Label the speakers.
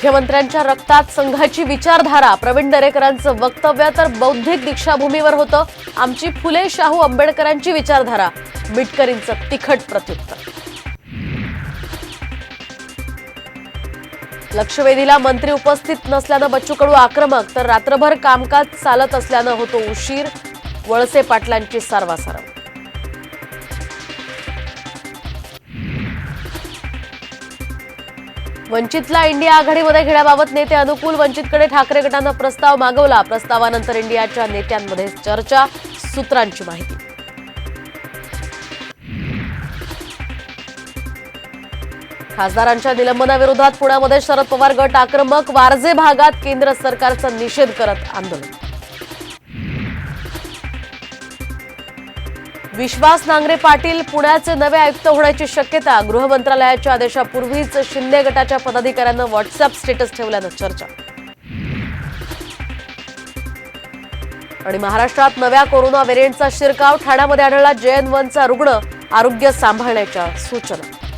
Speaker 1: मुख्यमंत्र्यांच्या रक्तात संघाची विचारधारा. प्रवीण दरेकरांचं वक्तव्य तर बौद्धिक दीक्षाभूमीवर होतं. आमची फुले शाहू आंबेडकरांची विचारधारा. मिटकरींचं तिखट प्रत्युत्तर. लक्षवेधीला मंत्री उपस्थित नसल्यानं बच्चू कडू आक्रमक तर रात्रभर कामकाज चालत असल्यानं होतो उशीर. वळसे पाटलांची सारवासारव वंचितला इंडिया आघाडीमध्ये घेण्याबाबत नेते अनुकूल वंचितकडे ठाकरे गटानं प्रस्ताव मागवला. प्रस्तावानंतर इंडियाच्या नेत्यांमध्ये चर्चा सूत्रांची माहिती. खासदारांच्या निलंबनाविरोधात पुण्यामध्ये शरद पवार गट आक्रमक वारजे भागात केंद्र सरकारचा निषेध करत आंदोलन. विश्वास नांगरे पाटील पुण्याचे नवे आयुक्त होण्याची शक्यता गृह मंत्रालयाच्या आदेशापूर्वीच शिंदे गटाच्या पदाधिकाऱ्यांना व्हॉट्सअप स्टेटस ठेवल्यानं चर्चा. आणि महाराष्ट्रात नव्या कोरोना व्हेरियंटचा शिरकाव ठाण्यामध्ये आढळला जेएन वनचा रुग्ण आरोग्य सांभाळण्याच्या सूचना.